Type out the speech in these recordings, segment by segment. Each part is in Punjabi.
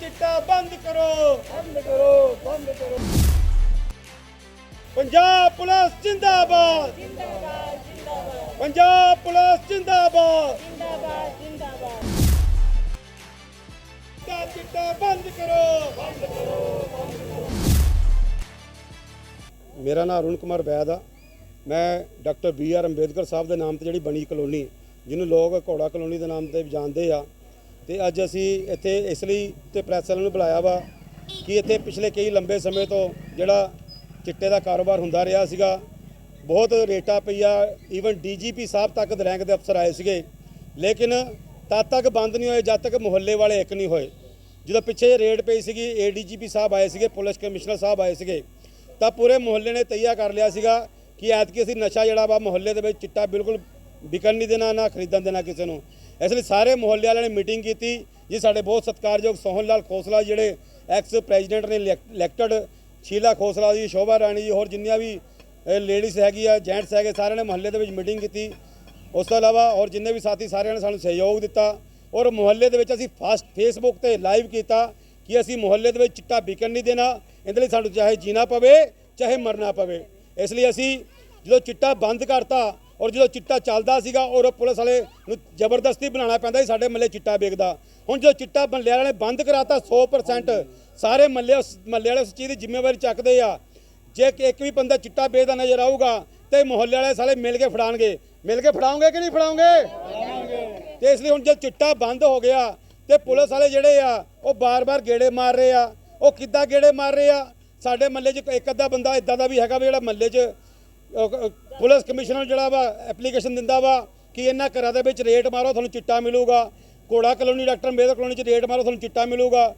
ਚਿੱਟਾ ਬੰਦ ਕਰੋ। ਬੰਦ ਕਰੋ ਬੰਦ ਕਰੋ। ਪੰਜਾਬ ਪੁਲਿਸ ਜਿੰਦਾਬਾਦ। ਪੰਜਾਬ ਪੁਲਿਸ ਜਿੰਦਾਬਾਦ। ਜਿੰਦਾਬਾਦ ਜਿੰਦਾਬਾਦ ਚਿੱਟਾ ਚਿੱਟਾ ਬੰਦ ਕਰੋ। ਮੇਰਾ ਨਾਮ ਅਰੁਣ ਕੁਮਾਰ ਵੈਦ ਆ। ਮੈਂ doctor B R Ambedkar sahib ਦੇ ਨਾਮ ਤੇ ਜਿਹੜੀ ਬਣੀ ਕਲੋਨੀ, ਜਿਹਨੂੰ ਲੋਕ ਘੋੜਾ ਕਲੋਨੀ ਦੇ ਨਾਮ ਤੇ ਜਾਣਦੇ ਆ। ਤੇ ਅੱਜ ਅਸੀਂ ਇੱਥੇ ਇਸ ਲਈ ਤੇ ਪ੍ਰੈਸ ਵਾਲਿਆਂ ਨੂੰ ਬੁਲਾਇਆ ਵਾ ਕਿ ਇੱਥੇ ਪਿਛਲੇ ਕਈ ਲੰਬੇ ਸਮੇਂ ਤੋਂ ਜਿਹੜਾ ਚਿੱਟੇ ਦਾ ਕਾਰੋਬਾਰ ਹੁੰਦਾ ਰਿਹਾ ਸੀਗਾ, ਬਹੁਤ ਰੇਟਾਂ ਪਈਆ ਈਵਨ ਡੀਜੀਪੀ ਸਾਹਿਬ ਤੱਕ ਦੇ ਰੈਂਕ ਦੇ ਅਫਸਰ ਆਏ ਸੀਗੇ, ਲੇਕਿਨ ਤਦ ਤੱਕ ਬੰਦ ਨਹੀਂ ਹੋਏ, ਜਦ ਤੱਕ ਮੁਹੱਲੇ ਵਾਲੇ ਇੱਕ ਨਹੀਂ ਹੋਏ। ਜਦੋਂ ਪਿੱਛੇ ਰੇਡ ਪਈ ਸੀਗੀ, ਏਡੀਜੀਪੀ ਸਾਹਿਬ ਆਏ ਸੀਗੇ, ਪੁਲਿਸ ਕਮਿਸ਼ਨਰ ਸਾਹਿਬ ਆਏ ਸੀਗੇ, ਤਾਂ ਪੂਰੇ ਮੁਹੱਲੇ ਨੇ ਤਈਆ ਕਰ ਲਿਆ ਸੀਗਾ ਕਿ ਐਤਕੀ ਅਸੀਂ ਨਸ਼ਾ ਜਿਹੜਾ ਵਾ ਮੁਹੱਲੇ ਦੇ ਵਿੱਚ ਚਿੱਟਾ ਬਿਲਕੁਲ ਵਿਕਣ ਨਹੀਂ ਦੇਣਾ, ਨਾ ਖਰੀਦਣ ਦੇਣਾ ਕਿਸੇ ਨੂੰ। ਇਸ ਲਈ ਸਾਰੇ ਮੁਹੱਲੇ ਵਾਲਿਆਂ ਨੇ ਮੀਟਿੰਗ ਕੀਤੀ, ਜੀ ਸਾਡੇ ਬਹੁਤ ਸਤਿਕਾਰਯੋਗ ਸੋਹਨ ਲਾਲ ਖੋਸਲਾ ਜਿਹੜੇ ਐਕਸ ਪ੍ਰੈਜ਼ੀਡੈਂਟ ਨੇ ਇਲੈਕਟਡ, ਸ਼ੀਲਾ ਖੋਸਲਾ ਜੀ, ਸ਼ੋਭਾ ਰਾਣੀ ਜੀ, ਹੋਰ ਜਿੰਨੀਆਂ ਵੀ ਲੇਡੀਜ਼ ਹੈਗੀ ਆ ਜੈਂਟਸ ਹੈਗੇ, ਸਾਰਿਆਂ ਨੇ ਮੁਹੱਲੇ ਦੇ ਵਿੱਚ ਮੀਟਿੰਗ ਕੀਤੀ। ਉਸ ਤੋਂ ਇਲਾਵਾ ਔਰ ਜਿੰਨੇ ਵੀ ਸਾਥੀ ਸਾਰਿਆਂ ਨੇ ਸਾਨੂੰ ਸਹਿਯੋਗ ਦਿੱਤਾ ਔਰ ਮੁਹੱਲੇ ਦੇ ਵਿੱਚ ਅਸੀਂ ਫਾਸਟ ਫੇਸਬੁੱਕ ਤੇ ਲਾਈਵ ਕੀਤਾ ਕਿ ਅਸੀਂ ਮੁਹੱਲੇ ਦੇ ਵਿੱਚ ਚਿੱਟਾ ਵਿਕਣ ਨਹੀਂ ਦੇਣਾ, ਇਹਦੇ ਲਈ ਸਾਨੂੰ ਚਾਹੇ ਜੀਣਾ ਪਵੇ, ਚਾਹੇ ਮਰਨਾ ਪਵੇ। ਇਸ ਲਈ ਅਸੀਂ ਜਦੋਂ ਚਿੱਟਾ ਬੰਦ ਕਰਤਾ ਔਰ ਜਦੋਂ ਚਿੱਟਾ ਚੱਲਦਾ ਸੀਗਾ ਔਰ ਪੁਲਿਸ ਵਾਲੇ ਨੂੰ ਜ਼ਬਰਦਸਤੀ ਬਣਾਉਣਾ ਪੈਂਦਾ ਸੀ ਸਾਡੇ ਮੱਲੇ ਚਿੱਟਾ ਵੇਚਦਾ ਹੁਣ ਜਦੋਂ ਚਿੱਟਾ ਮੱਲੇ ਵਾਲਿਆਂ ਨੇ ਬੰਦ ਕਰਾਤਾ 100% ਸਾਰੇ ਮੱਲੇ ਮੱਲੇ ਵਾਲੇ ਉਸ ਚੀਜ਼ ਦੀ ਜ਼ਿੰਮੇਵਾਰੀ ਚੱਕਦੇ ਆ। ਜੇ ਕਿ ਇੱਕ ਵੀ ਬੰਦਾ ਚਿੱਟਾ ਵੇਚਦਾ ਨਜ਼ਰ ਆਊਗਾ ਤੇ ਮੁਹੱਲੇ ਵਾਲੇ ਸਾਲੇ ਮਿਲ ਕੇ ਫੜਾਣਗੇ ਮਿਲ ਕੇ ਫੜਾਉਂਗੇ ਕਿ ਨਹੀਂ ਫੜਾਉਂਗੇ? ਤੇ ਇਸ ਲਈ ਹੁਣ ਜਦ ਚਿੱਟਾ ਬੰਦ ਹੋ ਗਿਆ ਤੇ ਪੁਲਿਸ ਵਾਲੇ ਜਿਹੜੇ ਆ ਉਹ ਬਾਰ-ਬਾਰ ਗੇੜੇ ਮਾਰ ਰਹੇ ਆ। ਉਹ ਕਿੱਦਾਂ ਗੇੜੇ ਮਾਰ ਰਹੇ ਆ? ਸਾਡੇ ਮੱਲੇ 'ਚ ਇੱਕ ਅੱਧਾ ਬੰਦਾ ਇਦਾਂ ਦਾ ਵੀ ਹੈਗਾ ਵੀ ਜਿਹੜਾ ਮੱਲੇ 'ਚ ਪੁਲਿਸ ਕਮਿਸ਼ਨਰ ਜਿਹੜਾ ਵਾ ਐਪਲੀਕੇਸ਼ਨ ਦਿੰਦਾ ਵਾ ਕਿ ਇਹਨਾਂ ਘਰਾਂ ਦੇ ਵਿੱਚ ਰੇਟ ਮਾਰੋ, ਤੁਹਾਨੂੰ ਚਿੱਟਾ ਮਿਲੂਗਾ। Kora colony doctor Ambedkar colony 'ਚ ਰੇਟ ਮਾਰੋ, ਤੁਹਾਨੂੰ ਚਿੱਟਾ ਮਿਲੂਗਾ।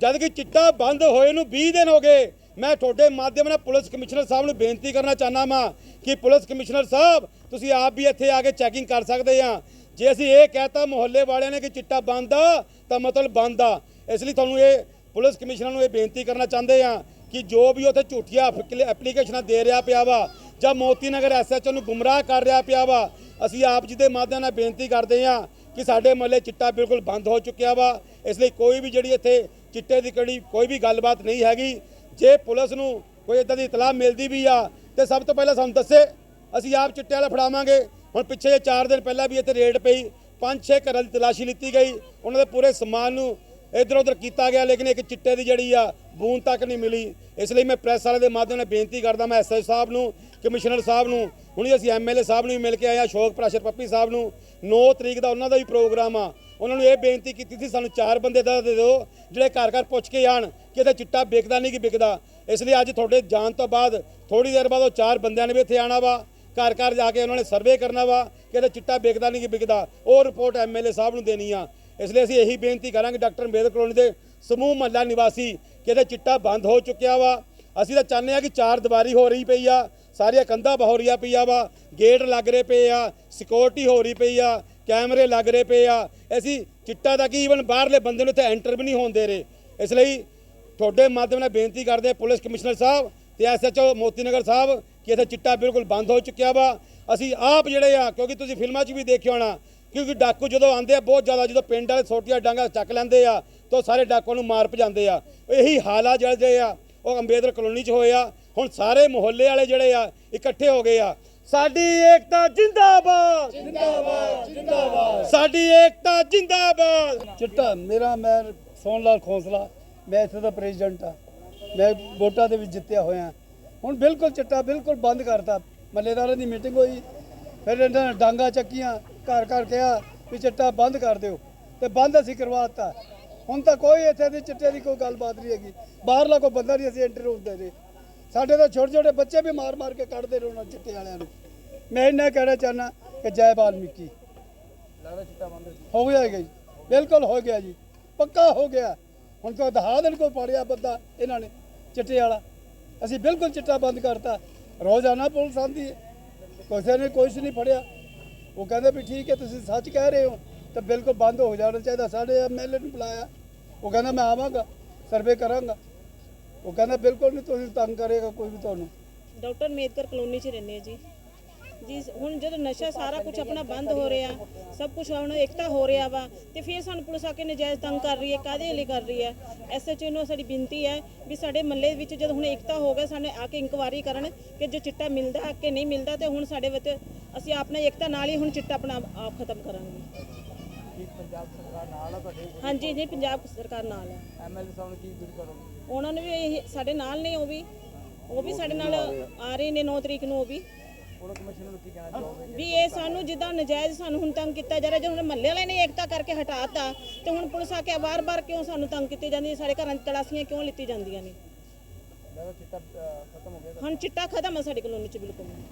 ਜਦ ਕਿ ਚਿੱਟਾ ਬੰਦ ਹੋਏ ਨੂੰ 20 ਦਿਨ ਹੋ ਗਏ, ਮੈਂ ਤੁਹਾਡੇ ਮਾਧਿਅਮ ਨਾਲ ਪੁਲਿਸ ਕਮਿਸ਼ਨਰ ਸਾਹਿਬ ਨੂੰ ਬੇਨਤੀ ਕਰਨਾ ਚਾਹਨਾ ਵਾਂ ਕਿ ਪੁਲਿਸ ਕਮਿਸ਼ਨਰ ਸਾਹਿਬ, ਤੁਸੀਂ ਆਪ ਵੀ ਇੱਥੇ ਆ ਕੇ ਚੈਕਿੰਗ ਕਰ ਸਕਦੇ ਆ। ਜੇ ਅਸੀਂ ਇਹ ਕਹਤਾ ਮੁਹੱਲੇ ਵਾਲਿਆਂ ਨੇ ਕਿ ਚਿੱਟਾ ਬੰਦ ਆ, ਤਾਂ ਮਤਲਬ ਬੰਦ ਆ। ਇਸ ਲਈ ਤੁਹਾਨੂੰ ਇਹ ਪੁਲਿਸ ਕਮਿਸ਼ਨਰ ਨੂੰ ਇਹ ਬੇਨਤੀ ਕਰਨਾ ਚਾਹੁੰਦੇ ਆ ਕਿ ਜੋ ਵੀ ਉੱਥੇ ਝੂਠੀਆਂ ਐਪਲੀਕੇਸ਼ਨਾਂ ਦੇ ਰਿਹਾ ਪਿਆ ਵਾ ਜਾਂ ਮੋਤੀ ਨਗਰ ਐਸਐਚਓ ਨੂੰ ਗੁੰਮਰਾਹ ਕਰ ਰਿਹਾ ਪਿਆ ਵਾ, ਅਸੀਂ ਆਪ ਜੀ ਦੇ ਮਾਧਿਅਮ ਨਾਲ ਬੇਨਤੀ ਕਰਦੇ ਹਾਂ ਕਿ ਸਾਡੇ ਮਹੱਲੇ ਚਿੱਟਾ ਬਿਲਕੁਲ ਬੰਦ ਹੋ ਚੁੱਕਿਆ ਵਾ। ਇਸ ਲਈ ਕੋਈ ਵੀ ਜਿਹੜੀ ਇੱਥੇ ਚਿੱਟੇ ਦੀ ਕੜੀ ਕੋਈ ਵੀ ਗੱਲਬਾਤ ਨਹੀਂ ਹੈਗੀ। ਜੇ ਪੁਲਿਸ ਨੂੰ ਕੋਈ ਇਦਾਂ ਦੀ ਇਤਲਾਹ ਮਿਲਦੀ ਵੀ ਆ, ਤੇ ਸਭ ਤੋਂ ਪਹਿਲਾਂ ਸਾਨੂੰ ਦੱਸੇ, ਅਸੀਂ ਆਪ ਚਿੱਟੇ ਵਾਲਾ ਫੜਾਵਾਂਗੇ। ਹੁਣ ਪਿੱਛੇ ਜੇ 4 ਦਿਨ ਪਹਿਲਾਂ ਵੀ ਇੱਥੇ ਰੇਡ ਪਈ, ਪੰਜ ਛੇ ਘਰਾਂ ਦੀ ਤਲਾਸ਼ੀ ਲਿੱਤੀ ਗਈ। ਉਹਨਾਂ ਦੇ ਪੂਰੇ ਸਮਾਨ ਨੂੰ ਇਧਰ ਉਧਰ ਕੀਤਾ ਗਿਆ, ਲੇਕਿਨ ਇੱਕ ਚਿੱਟੇ ਦੀ ਜਿਹੜੀ ਆ, ਬੂੰਦ ਤੱਕ ਨਹੀਂ ਮਿਲੀ। ਇਸ ਲਈ ਮੈਂ ਪ੍ਰੈਸ ਵਾਲੇ ਦੇ ਮਾਧਿਅਮ ਨਾਲ ਬੇਨਤੀ ਕਰਦਾ, ਮੈਂ ਐਸਐਸ ਸਾਹਿਬ ਨੂੰ, ਕਮਿਸ਼ਨਰ ਸਾਹਿਬ ਨੂੰ, ਹੁਣ ਅਸੀਂ ਐਮਐਲਏ ਸਾਹਿਬ ਨੂੰ ਵੀ ਮਿਲ ਕੇ ਆਏ ਆ ਸ਼ੋਕ ਪ੍ਰਾਸ਼ਰ ਪੱਪੀ ਸਾਹਿਬ ਨੂੰ 9 ਤਰੀਕ ਦਾ ਉਹਨਾਂ ਦਾ ਵੀ ਪ੍ਰੋਗਰਾਮ ਆ। ਉਹਨਾਂ ਨੂੰ ਇਹ ਬੇਨਤੀ ਕੀਤੀ ਸੀ, ਸਾਨੂੰ ਚਾਰ ਬੰਦੇ ਦਾ ਦੇ ਦਿਓ, ਜਿਹੜੇ ਘਰ ਘਰ ਪੁੱਛ ਕੇ ਆਣ ਕਿ ਇਹਦਾ ਚਿੱਟਾ ਵਿਕਦਾ ਨਹੀਂ ਕਿ ਵਿਕਦਾ। ਇਸ ਲਈ ਅੱਜ ਤੁਹਾਡੇ ਜਾਣ ਤੋਂ ਬਾਅਦ ਥੋੜੀ ਦੇਰ ਬਾਅਦ ਉਹ ਚਾਰ ਬੰਦਿਆਂ ਨੇ ਵੀ ਇੱਥੇ ਆਣਾ ਵਾ, ਘਰ ਘਰ ਜਾ ਕੇ ਉਹਨਾਂ ਨੇ ਸਰਵੇ ਕਰਨਾ ਵਾ ਕਿ ਇਹਦਾ ਚਿੱਟਾ ਵਿਕਦਾ ਨਹੀਂ ਕਿ ਵਿਕਦਾ। ਉਹ ਰਿਪੋਰਟ ਐਮਐਲਏ ਸਾਹਿਬ ਨੂੰ ਦੇਣੀ ਆ। ਇਸ ਲਈ ਅਸੀਂ ਇਹੀ ਬੇਨਤੀ ਕਰਾਂਗੇ ਡਾਕਟਰ ਅੰਬੇਦਕਰ ਕਲੋਨੀ ਦੇ ਸਮੂਹ ਮਹੱਲਾ ਨਿਵਾਸੀ ਕਿ ਇਹਦਾ ਚਿੱਟਾ ਬੰਦ ਹੋ ਚੁੱਕਿਆ ਵਾ। ਅਸੀਂ ਤਾਂ ਚਾਹੁੰਦੇ ਆ ਕਿ ਚਾਰ ਦੀਵਾਰੀ ਹੋ ਰਹੀ ਪਈ ਆ, ਸਾਰੀਆਂ ਕੰਧਾਂ ਬਹੋ ਰਹੀਆਂ ਪਈਆਂ ਵਾ, ਗੇਟ ਲੱਗ ਰਹੇ ਪਏ ਆ ਸਿਕਿਉਰਿਟੀ ਹੋ ਰਹੀ ਪਈ ਆ, ਕੈਮਰੇ ਲੱਗ ਰਹੇ ਪਏ ਆ। ਅਸੀਂ ਚਿੱਟਾ ਦਾ ਕਿ ਈਵਨ ਬਾਹਰਲੇ ਬੰਦੇ ਨੂੰ ਇੱਥੇ ਐਂਟਰ ਵੀ ਨਹੀਂ ਹੋਣ ਦੇ ਰਹੇ। ਇਸ ਲਈ ਤੁਹਾਡੇ ਮਾਧਿਅਮ ਨਾਲ ਬੇਨਤੀ ਕਰਦੇ ਹਾਂ, ਪੁਲਿਸ ਕਮਿਸ਼ਨਰ ਸਾਹਿਬ ਤੇ ਐਸਐਚਓ ਮੋਤੀ ਨਗਰ ਸਾਹਿਬ ਕਿ ਇੱਥੇ ਚਿੱਟਾ ਬਿਲਕੁਲ ਬੰਦ ਹੋ ਚੁੱਕਿਆ ਵਾ। ਅਸੀਂ ਆਪ ਜਿਹੜੇ ਆ, ਕਿਉਂਕਿ ਤੁਸੀਂ ਫਿਲਮਾਂ 'ਚ ਵੀ ਦੇਖਿਆ ਹੋਣਾ ਕਿਉਂਕਿ ਡਾਕੂ ਜਦੋਂ ਆਉਂਦੇ ਆ ਬਹੁਤ ਜ਼ਿਆਦਾ ਜਦੋਂ ਪਿੰਡ ਵਾਲੇ ਛੋਟੀਆਂ ਡਾਂਗਾ ਚੱਕ ਲੈਂਦੇ ਆ ਤਾਂ ਸਾਰੇ ਡਾਕੂਆਂ ਨੂੰ ਮਾਰ ਭਜਾਉਂਦੇ ਆ। ਇਹੀ ਹਾਲਾ ਜਿਹੜੇ ਆ ਉਹ ਅੰਬੇਦਕਰ ਕਲੋਨੀ 'ਚ ਹੋਏ ਆ। ਹੁਣ ਸਾਰੇ ਮੁਹੱਲੇ ਵਾਲੇ ਜਿਹੜੇ ਆ ਇਕੱਠੇ ਹੋ ਗਏ ਆ। ਸਾਡੀ ਏਕਤਾ ਜਿੰਦਾਬਾਦ! ਜਿੰਦਾਬਾਦ ਜਿੰਦਾਬਾਦ। ਸਾਡੀ ਏਕਤਾ ਜਿੰਦਾਬਾਦ! ਚਿੱਟਾ ਮੇਰਾ ਮੈਂ ਸੋਹਣ ਲਾਲ ਖੋਸਲਾ ਮੈਂ ਇੱਥੇ ਦਾ ਪ੍ਰੈਜ਼ੀਡੈਂਟ ਆ। ਮੈਂ ਵੋਟਾਂ ਦੇ ਵਿੱਚ ਜਿੱਤਿਆ ਹੋਇਆ। ਹੁਣ ਬਿਲਕੁਲ ਚਿੱਟਾ ਬਿਲਕੁਲ ਬੰਦ ਕਰਤਾ। ਮੱਲੇਦਾਰਾਂ ਦੀ ਮੀਟਿੰਗ ਹੋਈ ਫਿਰ ਇਹਨਾਂ ਡਾਂਗਾ ਚੱਕੀਆਂ। ਘਰ ਘਰ ਕਿਹਾ ਵੀ ਚਿੱਟਾ ਬੰਦ ਕਰ ਦਿਓ ਤੇ ਬੰਦ ਅਸੀਂ ਕਰਵਾਤਾ ਹੁਣ ਤਾਂ ਕੋਈ ਇੱਥੇ ਦੀ ਚਿੱਟੇ ਦੀ ਕੋਈ ਗੱਲਬਾਤ ਨਹੀਂ ਹੈਗੀ। ਬਾਹਰਲਾ ਕੋਈ ਬੰਦਾ ਨਹੀਂ ਅਸੀਂ ਐਂਟਰ ਹੁੰਦੇ ਰਹੇ। ਸਾਡੇ ਤਾਂ ਛੋਟੇ ਛੋਟੇ ਬੱਚੇ ਵੀ ਮਾਰ ਮਾਰ ਕੇ ਕੱਢਦੇ ਰਹੇ ਉਹਨਾਂ ਚਿੱਟੇ ਵਾਲਿਆਂ ਨੂੰ। ਮੈਂ ਇੰਨਾ ਕਹਿਣਾ ਚਾਹਨਾ ਕਿ ਜੈ ਬਾਲਮੀਕੀ ਹੋ ਗਿਆ ਜੀ। ਬਿਲਕੁਲ ਹੋ ਗਿਆ ਜੀ। ਪੱਕਾ ਹੋ ਗਿਆ। ਹੁਣ ਕੋਈ ਦਹਾ ਦਿਨ ਕੋਈ ਪੜਿਆ ਬੰਦਾ ਇਹਨਾਂ ਨੇ ਚਿੱਟੇ ਵਾਲਾ। ਅਸੀਂ ਬਿਲਕੁਲ ਚਿੱਟਾ ਬੰਦ ਕਰਤਾ। ਰੋਜ਼ਾਨਾ ਪੁਲਿਸ ਆਂਦੀ ਹੈ। ਕਿਸੇ ਨੇ ਕੁਛ ਨਹੀਂ ਫੜਿਆ। ਉਹ ਕਹਿੰਦੇ ਵੀ ਠੀਕ ਹੈ, ਤੁਸੀਂ ਸੱਚ ਕਹਿ ਰਹੇ ਹੋ, ਤਾਂ ਬਿਲਕੁਲ ਬੰਦ ਹੋ ਜਾਣਾ ਚਾਹੀਦਾ। ਸਾਡੇ ਐਮਐਲਏ ਨੂੰ ਬੁਲਾਇਆ। ਉਹ ਕਹਿੰਦਾ, ਮੈਂ ਆਵਾਂਗਾ, ਸਰਵੇ ਕਰਾਂਗਾ। ਉਹ ਕਹਿੰਦਾ, ਬਿਲਕੁਲ ਨਹੀਂ, ਤੁਸੀਂ ਤੰਗ ਕਰੇਗਾ ਕੋਈ ਵੀ ਤੁਹਾਨੂੰ। ਡਾਕਟਰ ਅੰਬੇਦਕਰ ਕਲੋਨੀ 'ਚ ਰਹਿੰਦੇ ਜੀ। ਜੀ, ਹੁਣ ਜਦੋਂ ਨਸ਼ਾ ਸਾਰਾ ਕੁਝ ਆਪਣਾ ਬੰਦ ਹੋ ਰਿਹਾ, ਸਭ ਕੁਝ ਹੁਣ ਇਕਤਾ ਹੋ ਰਿਹਾ ਵਾ, ਤੇ ਫਿਰ ਸਾਨੂੰ ਪੁਲਿਸ ਆ ਕੇ ਨਜਾਇਜ਼ ਤੰਗ ਕਰ ਰਹੀ ਹੈ, ਕਾਹਦੇ ਲਈ ਕਰ ਰਹੀ ਹੈ? ਐਸਐਚਓ ਨੂੰ ਸਾਡੀ ਬੇਨਤੀ ਹੈ ਵੀ ਸਾਡੇ ਮੱਲੇ ਵਿੱਚ ਜਦੋਂ ਹੁਣ ਇਕਤਾ ਹੋ ਗਿਆ, ਸਾਨੂੰ ਆ ਕੇ ਇਨਕੁਆਰੀ ਕਰਨ ਕਿ ਜੋ ਚਿੱਟਾ ਮਿਲਦਾ ਕਿ ਨਹੀਂ ਮਿਲਦਾ, ਤੇ ਹੁਣ ਸਾਡੇ ਵਿੱਚ ਅਸੀਂ ਆਪਣਾ ਇਕਤਾ ਨਾਲ ਹੀ ਹੁਣ ਚਿੱਟਾ ਆਪਣਾ ਆਪ ਖਤਮ ਕਰਾਂਗੇ। ਕੀ ਪੰਜਾਬ ਸਰਕਾਰ ਨਾਲ ਆ ਤੁਹਾਡੇ? ਹਾਂਜੀ ਜੀ ਪੰਜਾਬ ਸਰਕਾਰ ਨਾਲ ਹੈ ਐਮਐਲਏ ਸਾਹਿਬ ਨੂੰ ਕੀ ਅਪੀਲ ਕਰੋਗੇ? ਉਹਨਾਂ ਨੂੰ ਵੀ ਇਹ ਸਾਡੇ ਨਾਲ ਨੇ ਉਹ ਵੀ। ਉਹ ਵੀ ਸਾਡੇ ਨਾਲ ਆ ਰਹੇ ਨੇ 9 ਤਰੀਕ ਨੂੰ ਉਹ ਵੀ। ਪੁਲਿਸ ਕਮਿਸ਼ਨਰ ਨੂੰ ਕੀ ਕਹਿਣਾ ਚਾਹੋਗੇ? ਵੀ ਇਹ ਸਾਨੂੰ ਜਿੱਦਾਂ ਨਜਾਇਜ਼ ਸਾਨੂੰ ਹੁਣ ਤੰਗ ਕੀਤਾ ਜਾ ਰਿਹਾ ਜੇ ਹੁਣ ਮੱਲੇ ਵਾਲੇ ਨੇ ਏਕਤਾ ਕਰਕੇ ਹਟਾਤਾ ਤੇ ਹੁਣ ਪੁਲਿਸ ਆ ਕੇ ਵਾਰ-ਵਾਰ ਕਿਉਂ ਸਾਨੂੰ ਤੰਗ ਕੀਤੀ ਜਾਂਦੀ ਹੈ? ਸਾਡੇ ਘਰਾਂ 'ਚ ਤਲਾਸ਼ੀਆਂ ਕਿਉਂ ਲਿੱਤੀ ਜਾਂਦੀਆਂ ਨੇ? ਲੱਗਦਾ ਚਿੱਟਾ ਅਹ, ਖਤਮ ਹੋ ਗਿਆ। ਹੁਣ ਚਿੱਟਾ ਖਤਮ ਹੈ ਸਾਡੀ ਕਲੋਨੀ 'ਚ ਬਿਲਕੁਲ।